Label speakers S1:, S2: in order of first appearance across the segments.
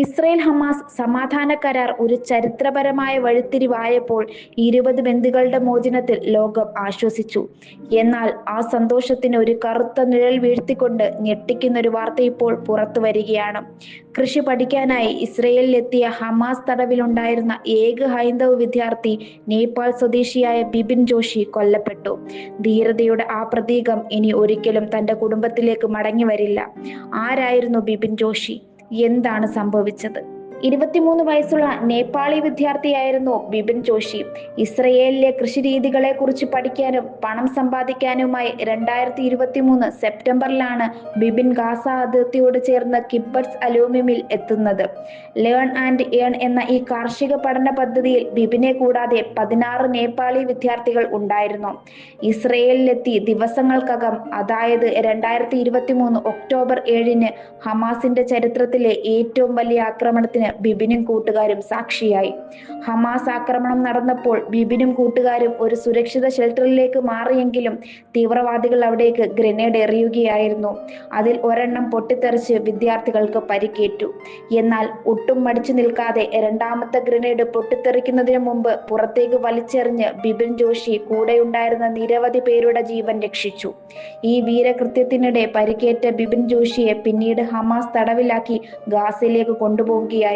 S1: Israel Hamas സമാധാന കരാർ ഒരു ചരിത്രപരമായ വഴിത്തിരിവായപ്പോൾ ഇരുപത് ബന്ധുക്കളുടെ മോചനത്തിൽ ലോകം ആശ്വസിച്ചു. എന്നാൽ ആ സന്തോഷത്തിന് ഒരു കറുത്ത നിഴൽ വീഴ്ത്തിക്കൊണ്ട് ഞെട്ടിക്കുന്ന ഒരു വാർത്ത ഇപ്പോൾ പുറത്തു വരികയാണ്. കൃഷി പഠിക്കാനായി ഇസ്രയേലിലെത്തിയ ഹമാസ് തടവിലുണ്ടായിരുന്ന ഏക ഹൈന്ദവ വിദ്യാർത്ഥി നേപ്പാൾ സ്വദേശിയായ ബിപിൻ ജോഷി കൊല്ലപ്പെട്ടു. ധീരതയുടെ ആ പ്രതീകം ഇനി ഒരിക്കലും തന്റെ കുടുംബത്തിലേക്ക് മടങ്ങി വരില്ല. ആരായിരുന്നു ബിപിൻ ജോഷി? എന്താണ് സംഭവിച്ചത്? ഇരുപത്തിമൂന്ന് വയസ്സുള്ള നേപ്പാളി വിദ്യാർത്ഥിയായിരുന്നു ബിപിൻ ജോഷി. ഇസ്രയേലിലെ കൃഷി രീതികളെ കുറിച്ച് പഠിക്കാനും പണം സമ്പാദിക്കാനുമായി രണ്ടായിരത്തി ഇരുപത്തി മൂന്ന് സെപ്റ്റംബറിലാണ് ബിപിൻ ഗാസ അതിർത്തിയോട് ചേർന്ന് കിബട്സ് അലൂമിമിൽ എത്തുന്നത്. ലേൺ ആൻഡ് ഏൺ എന്ന ഈ കാർഷിക പഠന പദ്ധതിയിൽ ബിപിനെ കൂടാതെ പതിനാറ് നേപ്പാളി വിദ്യാർത്ഥികൾ ഉണ്ടായിരുന്നു. ഇസ്രയേലിലെത്തി ദിവസങ്ങൾക്കകം അതായത് രണ്ടായിരത്തി ഇരുപത്തി മൂന്ന് ഒക്ടോബർ ഏഴിന് ഹമാസിന്റെ ചരിത്രത്തിലെ ഏറ്റവും വലിയ ആക്രമണത്തിന് ബിബിനും കൂട്ടുകാരും സാക്ഷിയായി. ഹമാസ് ആക്രമണം നടന്നപ്പോൾ ബിബിനും കൂട്ടുകാരും ഒരു സുരക്ഷിത ഷെൽട്ടറിലേക്ക് മാറിയെങ്കിലും തീവ്രവാദികൾ അവിടേക്ക് ഗ്രനേഡ് എറിയുകയായിരുന്നു. അതിൽ ഒരെണ്ണം പൊട്ടിത്തെറിച്ച് വിദ്യാർത്ഥികൾക്ക് പരിക്കേറ്റു. എന്നാൽ ഒട്ടും മടിച്ചു നിൽക്കാതെ രണ്ടാമത്തെ ഗ്രനേഡ് പൊട്ടിത്തെറിക്കുന്നതിന് മുമ്പ് പുറത്തേക്ക് വലിച്ചെറിഞ്ഞ് ബിബിൻ ജോഷി കൂടെയുണ്ടായിരുന്ന നിരവധി പേരുടെ ജീവൻ രക്ഷിച്ചു. ഈ വീരകൃത്യത്തിനിടെ പരിക്കേറ്റ ബിബിൻ ജോഷിയെ പിന്നീട് ഹമാസ് തടവിലാക്കി ഗാസയിലേക്ക് കൊണ്ടുപോവുകയായിരുന്നു.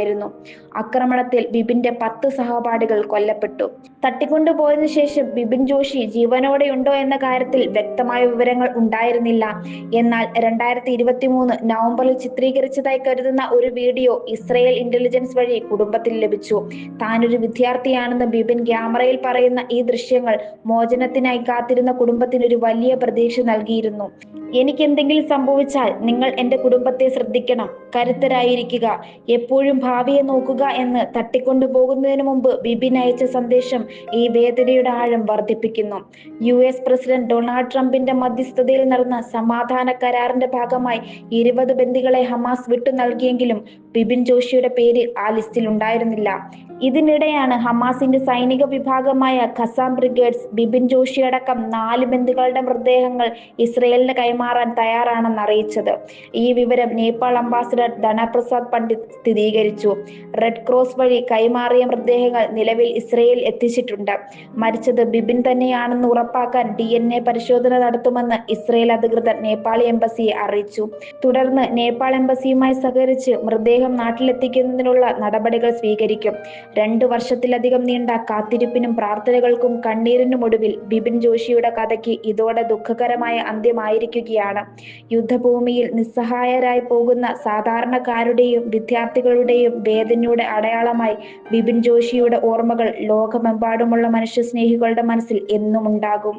S1: ആക്രമണത്തിൽ ബിബിന്റെ പത്ത് സഹപാഠികൾ കൊല്ലപ്പെട്ടു. തട്ടിക്കൊണ്ടുപോയതിനു ശേഷം ബിബിൻ ജോഷി ജീവനോടെ ഉണ്ടോ എന്ന കാര്യത്തിൽ വ്യക്തമായ വിവരങ്ങൾ ഉണ്ടായിരുന്നില്ല. എന്നാൽ രണ്ടായിരത്തി ഇരുപത്തി മൂന്ന് നവംബറിൽ ചിത്രീകരിച്ചതായി കരുതുന്ന ഒരു വീഡിയോ ഇസ്രയേൽ ഇന്റലിജൻസ് വഴി കുടുംബത്തിൽ ലഭിച്ചു. താനൊരു വിദ്യാർത്ഥിയാണെന്ന് ബിബിൻ ക്യാമറയിൽ പറയുന്ന ഈ ദൃശ്യങ്ങൾ മോചനത്തിനായി കാത്തിരുന്ന കുടുംബത്തിന് ഒരു വലിയ പ്രതീക്ഷ നൽകിയിരുന്നു. എനിക്ക് എന്തെങ്കിലും സംഭവിച്ചാൽ നിങ്ങൾ എന്റെ കുടുംബത്തെ ശ്രദ്ധിക്കണം. കരുത്തരായിരിക്കുക. എപ്പോഴും ഭാവിയെ നോക്കുക എന്ന് തട്ടിക്കൊണ്ടുപോകുന്നതിന് മുമ്പ് ബിബിൻ അയച്ച സന്ദേശം ഈ വേദനയുടെ ആഴം വർദ്ധിപ്പിക്കുന്നു. യു എസ് പ്രസിഡന്റ് ഡൊണാൾഡ് ട്രംപിന്റെ മധ്യസ്ഥതയിൽ നടന്ന സമാധാന കരാറിന്റെ ഭാഗമായി ഇരുപത് ബന്ദികളെ ഹമാസ് വിട്ടു നൽകിയെങ്കിലും ബിബിൻ ജോഷിയുടെ പേര് ആ ലിസ്റ്റിൽ ഉണ്ടായിരുന്നില്ല. ഇതിനിടെയാണ് ഹമാസിന്റെ സൈനിക വിഭാഗമായ ഖസാം ബ്രിഗേഡ്സ് ബിപിൻ ജോഷി അടക്കം നാല് ബന്ധുക്കളുടെ മൃതദേഹങ്ങൾ ഇസ്രയേലിന് കൈമാറാൻ തയ്യാറാണെന്ന് അറിയിച്ചത്. ഈ വിവരം നേപ്പാൾ അംബാസിഡർ ധനപ്രസാദ് പണ്ഡിറ്റ് സ്ഥിരീകരിച്ചു. റെഡ് ക്രോസ് വഴി കൈമാറിയ മൃതദേഹങ്ങൾ നിലവിൽ ഇസ്രയേൽ എത്തിച്ചിട്ടുണ്ട്. മരിച്ചത് ബിബിൻ തന്നെയാണെന്ന് ഉറപ്പാക്കാൻ ഡി എൻ എ പരിശോധന നടത്തുമെന്ന് ഇസ്രയേൽ അധികൃതർ നേപ്പാളി എംബസിയെ അറിയിച്ചു. തുടർന്ന് നേപ്പാൾ എംബസിയുമായി സഹകരിച്ച് മൃതദേഹം നാട്ടിലെത്തിക്കുന്നതിനുള്ള നടപടികൾ സ്വീകരിക്കും. രണ്ടു വർഷത്തിലധികം നീണ്ട കാത്തിരിപ്പിനും പ്രാർത്ഥനകൾക്കും കണ്ണീരിനും ഒടുവിൽ ബിപിൻ ജോഷിയുടെ കഥയ്ക്ക് ഇതോടെ ദുഃഖകരമായ അന്ത്യമായിരിക്കുകയാണ്. യുദ്ധഭൂമിയിൽ നിസ്സഹായരായി പോകുന്ന സാധാരണക്കാരുടെയും വിദ്യാർത്ഥികളുടെയും വേദനയുടെ അടയാളമായി ബിപിൻ ജോഷിയുടെ ഓർമ്മകൾ ലോകമെമ്പാടുമുള്ള മനുഷ്യസ്നേഹികളുടെ മനസ്സിൽ എന്നും ഉണ്ടാകും